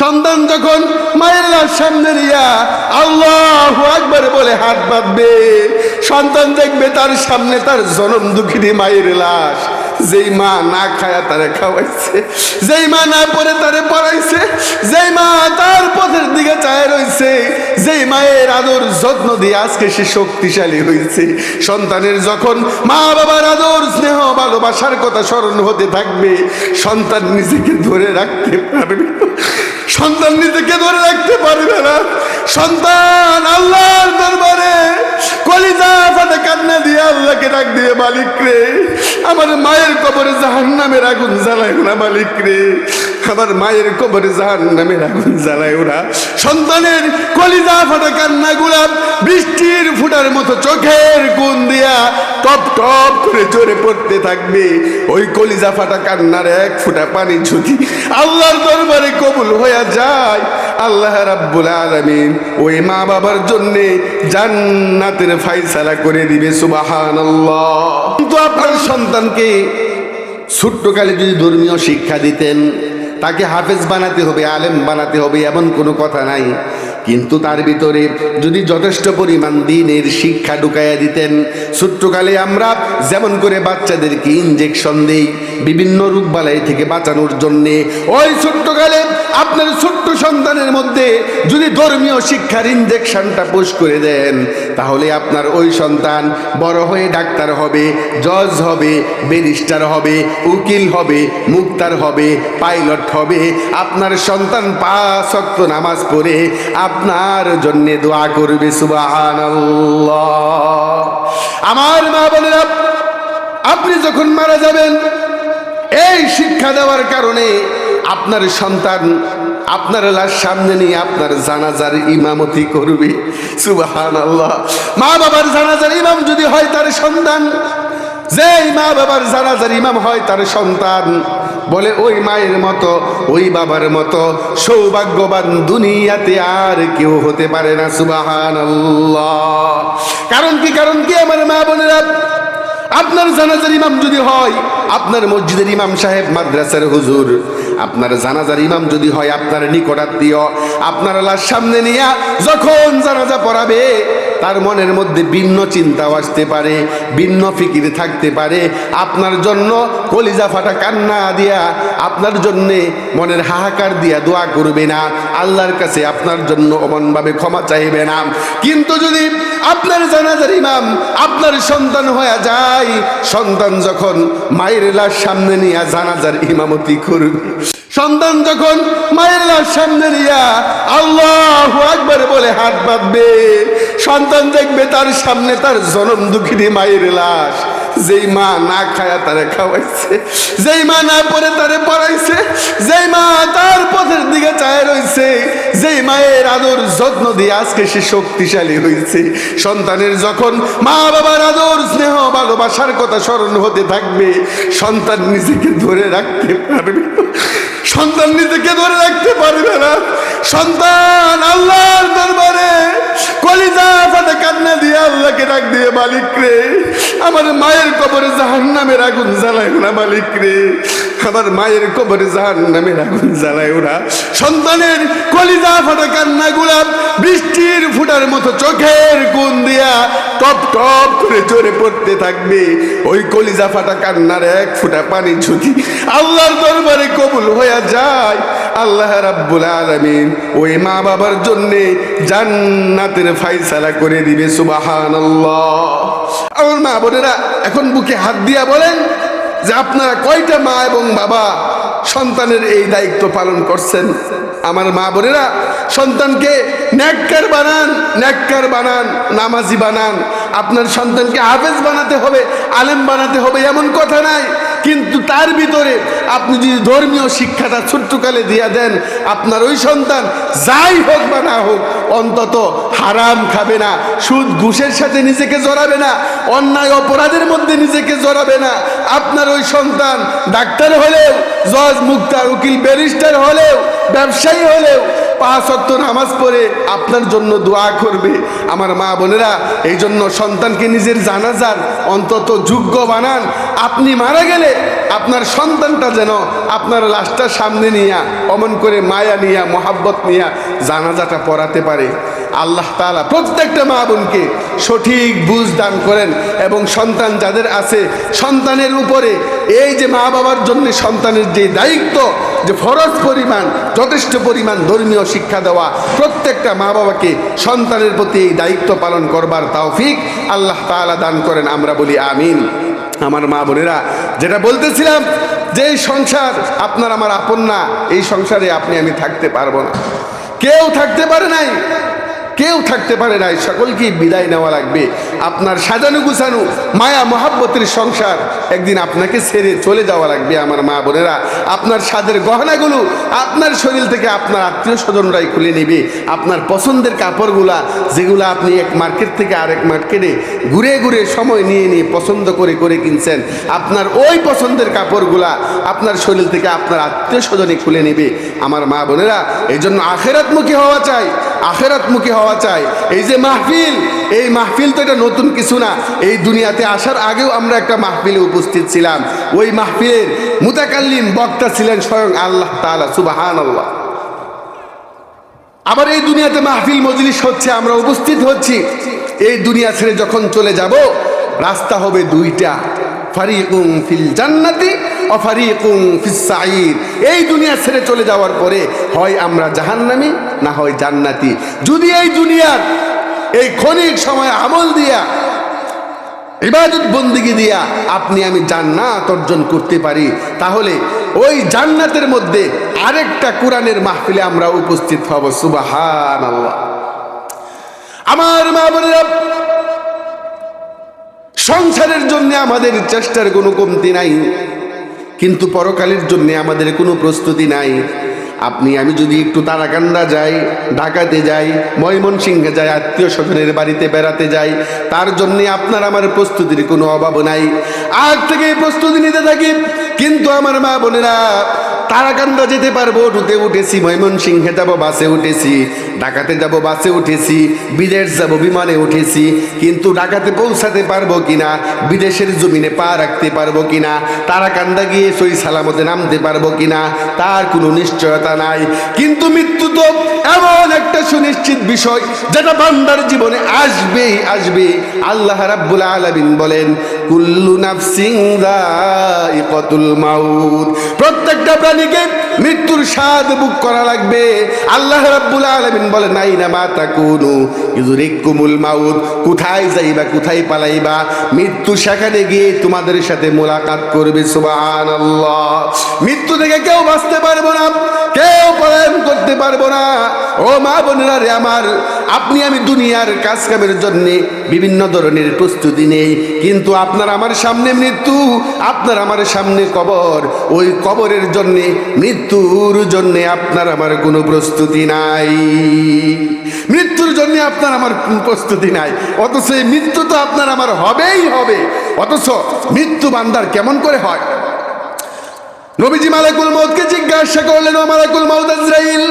সন্তান যখন মায়ের লাশ সামনে রিয়া আল্লাহ একবার বলে হাত বাঁধবে, সন্তান দেখবে তার সামনে তার জনম দুঃখিনী মায়ের লাশ। যেই মা না খায়া তারে খাওয়াইছে, যেই মা না পরে তারে পড়াইছে, যেই মা তার পথের দিকে চায় রইছে যেই মায়ের আদর যত্ন দিয়ে আজকে সে শক্তিশালী হয়েছে। সন্তানের যখন মা বাবার আদর, স্নেহ, ভালোবাসার কথা স্মরণ হতে থাকবে, সন্তান নিজেকে ধরে রাখতে পারবে সন্তান নিজেকে ধরে রাখতে পারবে না। সন্তান আল্লাহর দরবারে কলিজা ফাটে কান্না দিয়ে আল্লাহকে ডাক দিয়ে, মালিক রে, আমার মায়ের কবরে জাহান নামের আগুন জ্বালায় না, মালিক রে। আমার মায়ের কবরে জাহান নামের আগুন জ্বালায় ওরা সন্তানের কলিজা ফাটা কান্না গুলাব বৃষ্টির ফুটার মতো চোখের কোন দিয়া টপ টপ করে চড়ে পড়তে থাকবে। ওই কলিজা ফাটা কান্নার এক ফুটা পানি যদি আল্লাহর দরবারে কবুল হয়ে যায়, আল্লাহ রাব্বুল আলামিন ওই মা বাবার জন্য জান্নাতের ফাইসালা করে দিবে, সুবহানাল্লাহ। কিন্তু আপনার সন্তানকে ছোট্টকালে যদি ধর্মীয় শিক্ষা দিতেন, তাকে হাফেজ বানাতে হবে, আলেম বানাতে হবে, এমন কোনো কথা নাই। কিন্তু তার ভিতরে যদি যথেষ্ট পরিমাণ দিনের শিক্ষা ঢুকাইয়া দিতেন, ছোট্টকালে আমরা যেমন করে বাচ্চাদেরকে ইঞ্জেকশন দিই, বিভিন্ন রোগবালাই থেকে বাঁচানোর জন্যে, ওই ছোট্টকালে আপনার ছোট্ট সন্তানের মধ্যে যদি ধর্মীয় শিক্ষার ইঞ্জেকশনটা পুশ করে দেন, তাহলে আপনার ওই সন্তান বড় হয়ে ডাক্তার হবে, জজ হবে ব্যারিস্টার হবে, উকিল হবে, মুক্তার হবে পাইলট হবে। আপনার সন্তান পাঁচ ওয়াক্ত নামাজ পড়ে, আপনার জন্য দোয়া করবে, সুবহানাল্লাহ। আমার মা বোনেরা, আপনি যখন মারা যাবেন, এই শিক্ষা দেওয়ার কারণে আপনার সন্তান, আপনার লাশ সামনে নিয়ে আপনার জানাজার ইমামতি করবে। সুবাহান আল্লাহ মা বাবার জানাজার ইমাম যদি হয় তার সন্তান, যেই মা বাবার জানাজার ইমাম হয় তার সন্তান, বলে ওই মায়ের মতো, ওই বাবার মতো সৌভাগ্যবান দুনিয়াতে আর কেউ হতে পারে না সুবাহান আল্লাহ কারণ কি কারণ কি আমার মা বোনেরা? আপনার জানাজার ইমাম যদি হয়, আপনার মসজিদের ইমাম সাহেব, মাদ্রাসার হুজুর। আপনার জানাজার ইমাম যদি হয়, আপনার নিকটাত্মীয়, আপনার লাশ সামনে নিয়ে যখন জানাজা পড়াবে তার মনের মধ্যে ভিন্ন চিন্তাও আসতে পারে, ভিন্ন ফিকির থাকতে পারে। আপনার জন্য কলিজা ফাটা কান্না দিয়া, আপনার জন্যে মনের হাহাকার দিয়া দোয়া করবে না। আল্লাহর কাছে আপনার জন্য অমনভাবে ক্ষমা চাইবে না। কিন্তু যদি আপনার জানাজার ইমাম আপনার সন্তান হয়ে যায়, সন্তান যখন মায়ের লাশ সামনে নিয়ে জানাজার ইমামতি করবে, সন্তান যখন মায়ের লাশ সামনে নিয়া আল্লাহ একবার বলে হাত বাঁধবে, সন্তান দেখবে তার সামনে তার জনম দুঃখিনী মায়ের লাশ। যেই মা না খায়া তারে খাওয়াইছে, যেই মা না পরে তারে পড়াইছে, যেই মা তার পথের দিকে চায় রইছে, যেই মায়ের আদর যত্ন দিয়ে আজকে সে শক্তিশালী হয়েছে সন্তানের যখন মা বাবার আদর, স্নেহ, ভালোবাসার কথা স্মরণ হতে থাকবে, সন্তান নিজেকে ধরে রাখতে পারবে সন্তান নিজেকে ধরে রাখতে পারবে না। সন্তান আল্লাহর দরবারে কলিজা ফাটে কান্না দিয়ে আল্লাহকে ডাক দিয়ে, মালিক রে, আমার মায়ের কবরে জাহান নামের আগুন জ্বালায় না, মালিক রে। আমার মায়ের কবরে জাহান নামের আগুন জ্বালায় ওরা। সন্তানের কলিজা ফাটা কান্না গুলাব বৃষ্টির ফুটার মতো চোখের কোন দিয়া টপ টপ করে চড়ে পড়তে থাকবে। ওই কলিজা ফাটা কান্নার এক ফুটা পানি যদি আল্লাহর দরবারে কবুল হয়ে যায়, আল্লাহ রাব্বুল আলামিন ওই মা বাবার জন্য জান্নাতের ফাইসালা করে দিবে, সুবহানাল্লাহ। আমার মা বোনেরা এখন বুকে হাত দিয়া বলেন যে আপনারা কয়টা মা এবং বাবা সন্তানের এই দায়িত্ব পালন করছেন? আমার মা বোনেরা, সন্তানকে ন্যাক্কার বানান ন্যাক্কার বানান, নামাজি বানান। আপনার সন্তানকে হাফেজ বানাতে হবে, আলেম বানাতে হবে, এমন কথা নাই। কিন্তু তার ভিতরে আপনি যদি ধর্মীয় শিক্ষাটা ছোট্টকালে দিয়া দেন, আপনার ওই সন্তান যাই হোক বা না হোক, অন্তত হারাম খাবে না, সুদ, ঘুষের সাথে নিজেকে জড়াবে না, অন্যায়, অপরাধের মধ্যে নিজেকে জড়াবে না। আপনার ওই সন্তান ডাক্তার হলেও, জজ, মুক্তার, উকিল, ব্যারিস্টার হলেও, ব্যবসায়ী হলেও পাঁচ অক্ত নামাজ পড়ে আপনার জন্য দোয়া করবে। আমার মা বোনেরা, এই জন্য সন্তানকে নিজের জানাজার অন্তত যোগ্য বানান। আপনি মারা গেলে আপনার সন্তানটা যেন আপনার লাশটা সামনে নিয়ে, অমন করে মায়া নিয়া, মহাব্বত নিয়া জানাজাটা পড়াতে পারে। আল্লাহ তালা প্রত্যেকটা মা বোনকে সঠিক বুঝ দান করেন এবং সন্তান যাদের আছে, সন্তানের উপরে এই যে মা বাবার জন্য সন্তানের যে দায়িত্ব, যে ফরজ পরিমাণ, যথেষ্ট পরিমাণ ধর্মীয় শিক্ষা দেওয়া, প্রত্যেকটা মা বাবাকে সন্তানের প্রতি এই দায়িত্ব পালন করবার তৌফিক আল্লাহ তাআলা দান করেন, আমরা বলি আমিন। আমার মা বোনেরা, যেটা বলতেছিলাম যে এই সংসার আপনার আমার আপন না, এই সংসারে আপনি, আমি থাকতে পারব না। কেউ থাকতে পারে নাই কেউ থাকতে পারে নাই সকলকেই বিদায় নেওয়া লাগবে। আপনার সাজানো গুছানো, মায়া, মহাব্বতের সংসার একদিন আপনাকে ছেড়ে চলে যাওয়া লাগবে আমার মা বোনেরা। আপনার স্বাদের গহনাগুলো আপনার শরীর থেকে আপনার আত্মীয় স্বজনরাই খুলে নেবে। আপনার পছন্দের কাপড়গুলা, যেগুলো আপনি এক মার্কেট থেকে আরেক মার্কেটে ঘুরে ঘুরে সময় নিয়ে নিয়ে পছন্দ করে করে কিনছেন, আপনার ওই পছন্দের কাপড়গুলা আপনার শরীর থেকে আপনার আত্মীয় স্বজনে খুলে নেবে। আমার মা বোনেরা এই জন্য আখেরাতমুখী হওয়া চাই। আখেরাতমুখী হওয়া চাই। এই যে মাহফিল, এই মাহফিল তো এটা নতুন কিছু না। এই দুনিয়াতে আসার আগেও আমরা একটা মাহফিলে উপস্থিত ছিলাম। ওই মাহফিলের মুতাকাল্লিম বক্তা ছিলেন স্বয়ং আল্লাহ তাআলা সুবাহান আল্লাহ আবার এই দুনিয়াতে মাহফিল মজলিস হচ্ছে, আমরা উপস্থিত হচ্ছি। এই দুনিয়া ছেড়ে যখন চলে যাব, রাস্তা হবে দুইটা। ফারিকুম ফিল জান্নাতি অফারিকুম ফিস এই দুনিয়া ছেড়ে চলে যাওয়ার পরে হয় আমরা জাহান্নামী না হয় জান্নাতি। যদি এই দুনিয়ার এই ক্ষণিক সময় আমল দিয়া, ইবাদত বন্দিগি দিয়া আপনি আমি জান্নাত অর্জন করতে পারি, তাহলে ওই জান্নাতের মধ্যে আরেকটা কোরআনের মাহফিলে আমরা উপস্থিত হব। সুবাহান আল্লাহ আমার মা বোনেরা, সংসারের জন্য আমাদের চেষ্টার কোনো কমতি নাই। কিন্তু পরকালের জন্য আমাদের কোনো প্রস্তুতি নাই। আপনি, আমি যদি একটু তারাকান্দা যাই, ঢাকাতে যাই, ময়মনসিংহে যাই, আত্মীয় স্বজনের বাড়িতে বেড়াতে যাই, তার জন্যে আপনার আমার প্রস্তুতির কোনো অভাব নাই। আজ থেকে প্রস্তুতি নিতে থাকি, কিন্তু আমার মা বোনেরা তারাকান্দা যেতে পারব টুতে উঠেছি, ময়মনসিংহে যাব, বাসে উঠেছি, ঢাকাতে যাব, বাসে উঠেছি, বিদেশ যাব, বিমানে উঠেছি, কিন্তু ঢাকাতে পৌঁছাতে পারব কিনা, বিদেশের জমিনে পা রাখতে পারব কিনা, তারাকান্দা গিয়ে সই সালামতে নামতে পারব কিনা, তার কোনো নিশ্চয়তা নাই। কিন্তু মৃত্যু তো এমন একটা সুনিশ্চিত বিষয়, যেটা বান্দার জীবনে আসবেই আসবে আল্লাহ রাব্বুল আলামিন বলেন, কুল্লু নাফসিং যায়িকাতুল মাউত। প্রত্যেকটা প্রাণীকে মৃত্যুর স্বাদ বুক করা লাগবে। আল্লাহ রাব্বুল আলামিন বলে নাই না মা তাকুনু ইউরিকুমুল মাউত কোথায় যাইবা, কোথায় পালাইবা? মৃত্যু সেখানে গিয়ে তোমাদের সাথে মোলাকাত করবে, সুবহানাল্লাহ। মৃত্যু থেকে কেউ বাঁচতে পারবে না, কেউ করতে পারব না। ও মা বোনেরা রে আমার, আপনি আমি দুনিয়ার কাজ কামের জন্যে বিভিন্ন ধরনের প্রস্তুতি নেই। কিন্তু আপনার আমার সামনে মৃত্যু, আপনার আমার সামনে কবর। ওই কবরের জন্যে, মৃত্যুর জন্যে আপনার আমার কোনো প্রস্তুতি নাই। মৃত্যুর জন্যে আপনার আমার প্রস্তুতি নাই। অথচ মৃত্যু তো আপনার আমার হবেই হবে। অথচ মৃত্যু বান্দার কেমন করে হয়? নবীজি মালাকুল মৌতকে জিজ্ঞাসা করলেন ও মালাকুল মৌত আজরাইল?